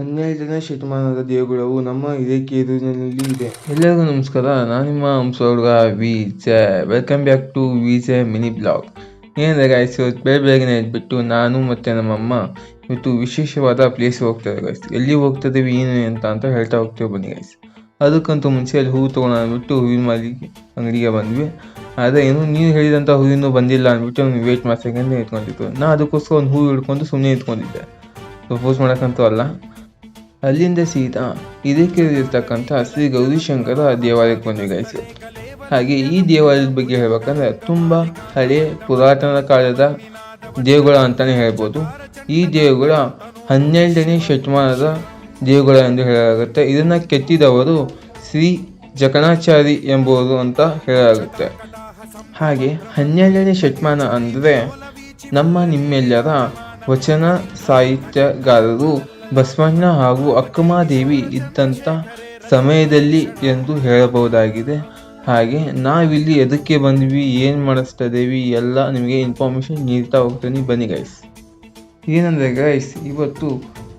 ಹನ್ನೆರಡನೇ ಶತಮಾನದ ದೇಗುಲವು ನಮ್ಮ ಹಿರೇಕೆರೂರಿನಲ್ಲಿ ಇದೆ. ಎಲ್ಲರಿಗೂ ನಮಸ್ಕಾರ. ನಾನು ನಿಮ್ಮ ಹಂಸ ಹುಡುಗ V welcome back to V mini blog ಏನಿದೆ ಗಾಯ್ಸ್ ಬೇರೆ ಬೇಗನೆ ಇದ್ಬಿಟ್ಟು ನಾನು ಮತ್ತು ನಮ್ಮಮ್ಮ ಇವತ್ತು ವಿಶೇಷವಾದ ಪ್ಲೇಸ್ ಹೋಗ್ತಾರೆ ಗಾಯ್ಸ್ ಎಲ್ಲಿ ಹೋಗ್ತಿದ್ದೀವಿ ಏನು ಅಂತ ಅಂತ ಹೇಳ್ತಾ ಹೋಗ್ತೀವಿ ಬನ್ನಿ ಗಾಯ್ಸ್ ಅದಕ್ಕಂತೂ ಮುಂಚೆ ಅಲ್ಲಿ ಹೂವು ತೊಗೊಂಡು ಅಂದ್ಬಿಟ್ಟು ಹೂವಿನ ಮಾಲಿ ಅಂಗಡಿಗೆ ಬಂದ್ವಿ. ಆದರೆ ಏನು ನೀನು ಹೇಳಿದಂಥ ಹೂವಿನೂ ಬಂದಿಲ್ಲ ಅಂದ್ಬಿಟ್ಟು ಅವ್ನು ವೇಟ್ ಮಾಡ್ಸೋಕೆ ಇಟ್ಕೊಂಡಿತ್ತು ನಾ ಅದಕ್ಕೋಸ್ಕರ ಒಂದು ಹೂವು ಹಿಡ್ಕೊಂಡು ಸುಮ್ಮನೆ ಇಟ್ಕೊಂಡಿದ್ದೆ ಪ್ರಪೋಸ್ ಮಾಡೋಕ್ಕಂತೂ ಅಲ್ಲ. ಅಲ್ಲಿಂದ ಸೀದಾ ಇರ್ತಕ್ಕಂಥ ಶ್ರೀ ಗೌರಿಶಂಕರ ದೇವಾಲಯಕ್ಕೆ ಬಂದ್ವಿ ಗೈಸ್ ಹಾಗೆ ಈ ದೇವಾಲಯದ ಬಗ್ಗೆ ಹೇಳಬೇಕಂದ್ರೆ ತುಂಬ ಹಳೆ ಪುರಾತನ ಕಾಲದ ದೇಗುಲ ಅಂತಲೇ ಹೇಳ್ಬೋದು. ಈ ದೇಗುಲ ಹನ್ನೆರಡನೇ ಶತಮಾನದ ದೇಗುಲ ಎಂದು ಹೇಳಲಾಗುತ್ತೆ. ಇದನ್ನು ಕೆತ್ತಿದವರು ಶ್ರೀ ಜಕಣಾಚಾರಿ ಎಂಬುವರು ಅಂತ ಹೇಳಲಾಗುತ್ತೆ. ಹಾಗೆ ಹನ್ನೆರಡನೇ ಶತಮಾನ ಅಂದರೆ ನಮ್ಮ ನಿಮ್ಮೆಲ್ಲರ ವಚನ ಸಾಹಿತ್ಯಗಾರರು ಬಸವಣ್ಣ ಹಾಗೂ ಅಕ್ಕಮಹಾದೇವಿ ಇದ್ದಂಥ ಸಮಯದಲ್ಲಿ ಎಂದು ಹೇಳಬಹುದಾಗಿದೆ. ಹಾಗೆ, ನಾವಿಲ್ಲಿ ಎದಕ್ಕೆ ಬಂದ್ವಿ, ಏನು ಮಾಡಿಸ್ತಾ ಇದ್ದೀವಿ ಎಲ್ಲ ನಿಮಗೆ ಇನ್ಫಾರ್ಮೇಷನ್ ನೀಡ್ತಾ ಹೋಗ್ತೀನಿ. ಬನ್ನಿ ಗೈಸ್ ಏನಂದರೆ ಗೈಸ್ ಇವತ್ತು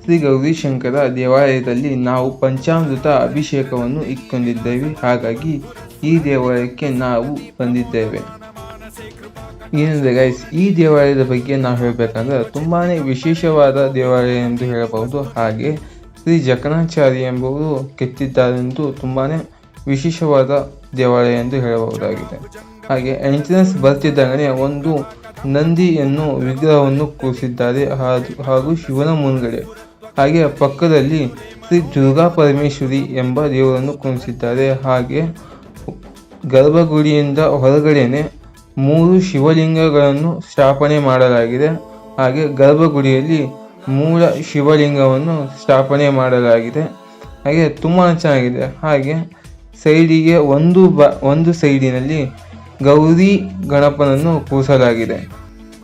ಶ್ರೀ ಗೌರಿಶಂಕರ ದೇವಾಲಯದಲ್ಲಿ ನಾವು ಪಂಚಾಮೃತ ಅಭಿಷೇಕವನ್ನು ಇಟ್ಕೊಂಡಿದ್ದೇವೆ. ಹಾಗಾಗಿ ಈ ದೇವಾಲಯಕ್ಕೆ ನಾವು ಬಂದಿದ್ದೇವೆ. ಏನಂದರೆ ಗೈಸ್ ಈ ದೇವಾಲಯದ ಬಗ್ಗೆ ನಾವು ಹೇಳಬೇಕಂದ್ರೆ ತುಂಬಾ ವಿಶೇಷವಾದ ದೇವಾಲಯ ಎಂದು ಹೇಳಬಹುದು. ಹಾಗೆ ಶ್ರೀ ಜಕಣಾಚಾರಿ ಎಂಬುವರು ಕೆತ್ತಿದ್ದಾರೆಂದು ತುಂಬಾ ವಿಶೇಷವಾದ ದೇವಾಲಯ ಎಂದು ಹೇಳಬಹುದಾಗಿದೆ. ಹಾಗೆ ಎಂಟ್ರೆನ್ಸ್ ಬರ್ತಿದ್ದಂಗೆ ಒಂದು ನಂದಿಯನ್ನು ವಿಗ್ರಹವನ್ನು ಕೂರಿಸಿದ್ದಾರೆ. ಹಾಗೂ- ಶಿವನ ಮುನ್ಗಡೆ. ಹಾಗೆ ಪಕ್ಕದಲ್ಲಿ ಶ್ರೀ ದುರ್ಗಾ ಪರಮೇಶ್ವರಿ ಎಂಬ ದೇವರನ್ನು ಕುಣಿಸಿದ್ದಾರೆ ಹಾಗೆ ಗರ್ಭಗುಡಿಯಿಂದ ಹೊರಗಡೆನೆ ಮೂರು ಶಿವಲಿಂಗಗಳನ್ನು ಸ್ಥಾಪನೆ ಮಾಡಲಾಗಿದೆ. ಹಾಗೆ ಗರ್ಭಗುಡಿಯಲ್ಲಿ ಮೂಲ ಶಿವಲಿಂಗವನ್ನು ಸ್ಥಾಪನೆ ಮಾಡಲಾಗಿದೆ. ಹಾಗೆ ತುಂಬಾ ಚೆನ್ನಾಗಿದೆ. ಹಾಗೆ ಸೈಡಿಗೆ ಒಂದು ಬ, ಒಂದು ಸೈಡಿನಲ್ಲಿ ಗೌರಿ ಗಣಪನನ್ನು ಕೂರಿಸಲಾಗಿದೆ.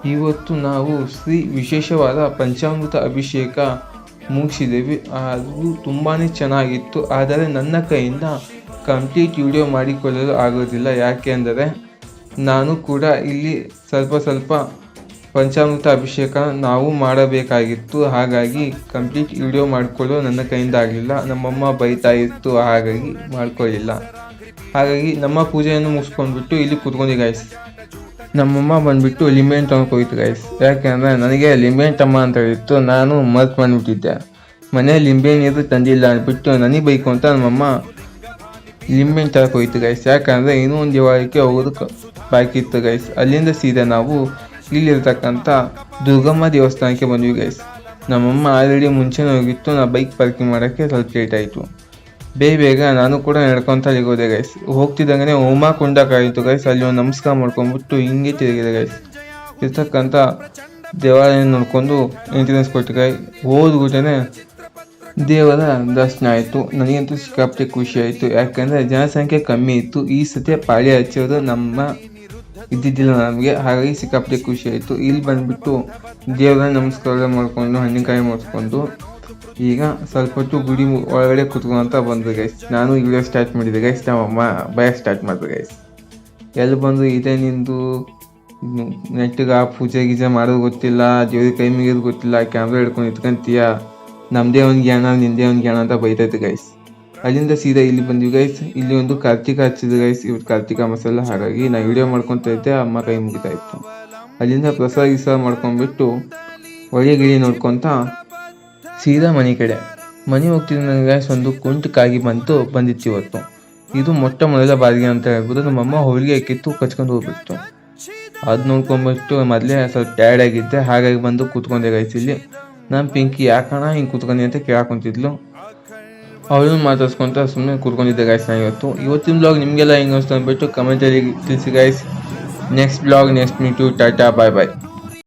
ಇವತ್ತು ನಾವು ಶ್ರೀ ವಿಶೇಷವಾದ ಪಂಚಾಮೃತ ಅಭಿಷೇಕ ಮುಗಿಸಿದ್ದೇವೆ ಅದು ತುಂಬಾ ಚೆನ್ನಾಗಿತ್ತು. ಆದರೆ ನನ್ನ ಕೈಯಿಂದ ಕಂಪ್ಲೀಟ್ ವಿಡಿಯೋ ಮಾಡಿಕೊಳ್ಳಲು ಆಗೋದಿಲ್ಲ ಯಾಕೆ ಅಂದರೆ ನಾನು ಕೂಡ ಇಲ್ಲಿ ಸ್ವಲ್ಪ ಸ್ವಲ್ಪ ಪಂಚಾಮೃತ ಅಭಿಷೇಕ ನಾವು ಮಾಡಬೇಕಾಗಿತ್ತು. ಹಾಗಾಗಿ ಕಂಪ್ಲೀಟ್ ವಿಡಿಯೋ ಮಾಡಿಕೊಳ್ಳೋ ನನ್ನ ಕೈಯಿಂದ ಆಗಲಿಲ್ಲ. ನಮ್ಮಮ್ಮ ಬೈತಾ ಇತ್ತು, ಹಾಗಾಗಿ ಮಾಡ್ಕೊಳ್ಳಿಲ್ಲ ಹಾಗಾಗಿ ನಮ್ಮ ಪೂಜೆಯನ್ನು ಮುಗಿಸ್ಕೊಂಡ್ಬಿಟ್ಟು ಇಲ್ಲಿ ಕೂತ್ಕೊಂಡಿ ಗಾಯ್ಸ್ ನಮ್ಮಮ್ಮ ಬಂದುಬಿಟ್ಟು ಲಿಂಬೆಹಣ್ಣು ತಗೊಂಡು ಹೋಯ್ತು ಗಾಯ್ಸ್ ಯಾಕೆಂದರೆ ನನಗೆ ಲಿಂಬೆಹಣ್ಣು ತಮ್ಮ ಅಂತ ಹೇಳಿತ್ತು. ನಾನು ಮರ್ತ್ ಬಂದ್ಬಿಟ್ಟಿದ್ದೆ. ಮನೆ ಇದು ತಂದಿಲ್ಲ ಅಂದ್ಬಿಟ್ಟು ನನಗೆ ಬೈಕು ಅಂತ ನಮ್ಮಮ್ಮ ಲಿಂಬೆಹಣ್ಣು ತರಕ್ಕೆ ಹೋಯ್ತು ಗಾಯ್ಸ್ ಯಾಕಂದರೆ ಇನ್ನೂ ಒಂದು ದಿವಾಳಿಕೆ ಹೋಗೋದಕ್ಕೆ ಬಾಕಿ ಇತ್ತು ಗೈಸ್ ಅಲ್ಲಿಂದ ಸೀದಾ ನಾವು ಇಲ್ಲಿರ್ತಕ್ಕಂಥ ದುರ್ಗಮ್ಮ ದೇವಸ್ಥಾನಕ್ಕೆ ಬಂದ್ವಿ ಗೈಸ್ ನಮ್ಮಮ್ಮ ಆಲ್ರೆಡಿ ಮುಂಚೆನೇ ಹೋಗಿತ್ತು, ನಾ ಬೈಕ್ ಪಾರ್ಕಿಂಗ್ ಮಾಡೋಕ್ಕೆ ಸ್ವಲ್ಪ ಲೇಟ್ ಆಯಿತು. ಬೇಗ ಬೇಗ ನಾನು ಕೂಡ ನಡ್ಕೊತ ಹೋದೆ ಗೈಸ್ ಹೋಗ್ತಿದ್ದಂಗೆ ಹೋಮ ಕುಂಡ ಕಾಯಿತು ಗೈಸ್ ಅಲ್ಲಿ ಒಂದು ನಮಸ್ಕಾರ ಮಾಡ್ಕೊಂಡ್ಬಿಟ್ಟು ಹಿಂಗೆ ತಿರುಗಿದೆ ಗೈಸ್ ಇರ್ತಕ್ಕಂಥ ದೇವಾಲಯ ನೋಡ್ಕೊಂಡು ಎಂಟ್ರೆನ್ಸ್ ಕೊಟ್ಟು ಗೈ ಹೋದ್ಬಿಟ್ಟೇ ದೇವರ ದರ್ಶನ ಆಯಿತು. ನನಗಂತೂ ಸಿಕ್ಕಾಪಟ್ಟೆ ಖುಷಿ ಆಯಿತು. ಯಾಕಂದರೆ ಜನಸಂಖ್ಯೆ ಕಮ್ಮಿ ಇತ್ತು. ಈ ಸತಿ ಪಾಳಿ ಹಚ್ಚೋದು ನಮ್ಮ ಇದ್ದಿದ್ದಿಲ್ಲ ನಮಗೆ, ಹಾಗಾಗಿ ಸಿಕ್ಕಾಪಟ್ಟೆ ಖುಷಿ ಆಯಿತು. ಇಲ್ಲಿ ಬಂದುಬಿಟ್ಟು ದೇವರ ನಮಸ್ಕಾರ ಮಾಡಿಕೊಂಡು, ಹಣ್ಣಿನಕಾಯಿ ಮಾಡಿಸ್ಕೊಂಡು ಈಗ ಸ್ವಲ್ಪ ಹೊತ್ತು ಗುಡಿ ಒಳಗಡೆ ಕುತ್ಕೊಂತ ಬಂದು ಗೈಸ್ ನಾನು ವಿಡಿಯೋ ಸ್ಟಾರ್ಟ್ ಮಾಡಿದೆ ಗೈಸ್ ನಮ್ಮಮ್ಮ ಭಯ ಸ್ಟಾರ್ಟ್ ಮಾಡಿದೆ ಗೈಸ್ ಎಲ್ಲಿ ಬಂದು ಇದೇ ನಿಂದು? ನೆಟ್ಟಿಗೆ ಪೂಜೆ ಗೀಜೆ ಮಾಡೋದು ಗೊತ್ತಿಲ್ಲ, ದೇವ್ರಿಗೆ ಕೈ ಮುಗಿಯೋದು ಗೊತ್ತಿಲ್ಲ ಕ್ಯಾಮ್ರಾ ಹಿಡ್ಕೊಂಡು ಇಟ್ಕೊಂತೀಯ ನಮ್ಮದೇ ಒಂದು ಜ್ಞಾನ, ನಿಂದೇ ಒಂದು ಜ್ಞಾನ ಅಂತ ಬೈತೈತೆ ಗೈಸ್ ಅಲ್ಲಿಂದ ಸೀದಾ ಇಲ್ಲಿ ಬಂದ್ವಿ ಗೈಸ್ ಇಲ್ಲಿ ಒಂದು ಕಾರ್ತಿಕ ಹಚ್ಚಿದ ಗೈಸ್ ಇವತ್ತು ಕಾರ್ತಿಕ ಮಸಾಲ ಹಾಗಾಗಿ ನಾ ವಿಡಿಯೋ ಮಾಡ್ಕೊತಾ ಇದ್ದೆ, ಅಮ್ಮ ಕೈ ಮುಗಿತಾ ಇತ್ತು ಅಲ್ಲಿಂದ ಪ್ರಸಾದ ಗಿಸಾದ ಮಾಡ್ಕೊಂಡ್ಬಿಟ್ಟು ಒಳ್ಳೆ ಗಿಳಿ ನೋಡ್ಕೊತ ಸೀದಾ ಮನೆ ಕಡೆ. ಮನೆ ಹೋಗ್ತಿದ್ದ ಗೈಸ್ ಒಂದು ಕುಂಟು ಕಾಗಿ ಬಂತು, ಬಂದಿತ್ತು ಇವತ್ತು. ಇದು ಮೊಟ್ಟ ಮೊದಲ ಬಾರಿಗೆ ಅಂತ ಹೇಳ್ಬೋದು. ನಮ್ಮಮ್ಮ ಹೋಳಿಗೆ ಹಾಕಿತ್ತು, ಕಚ್ಕೊಂಡು ಹೋಗ್ಬಿಟ್ಟು ಅದು ನೋಡ್ಕೊಂಬಿಟ್ಟು ಮೊದಲೇ ಸ್ವಲ್ಪ ಟಯರ್ಡ್ ಆಗಿದ್ದೆ. ಹಾಗಾಗಿ ಬಂದು ಕೂತ್ಕೊಂಡೆ ಗೈಸ್ ಇಲ್ಲಿ. ನಾನು ಪಿಂಕಿ ಯಾಕಣ ಹಿಂಗೆ ಕೂತ್ಕೊಂಡಿ ಅಂತ ಕೇಳಾಕೊಂತಿದ್ಲು ಅವಳನ್ನು ಮಾತಾಡ್ಸ್ಕೊಂತ ಸುಮ್ಮನೆ ಕೂತ್ಕೊಂಡಿದ್ದೆ ಗಾಯ್ಸ್ ನಾನು ಇವತ್ತು. ಇವತ್ತಿನ ಬ್ಲಾಗ್ ನಿಮಗೆಲ್ಲ ಹೆಂಗೆ ಅನಿಸ್ತು ಅಂದ್ಬಿಟ್ಟು ಕಮೆಂಟಲ್ಲಿ ತಿಳಿಸಿ guys next blog next meet tata bye bye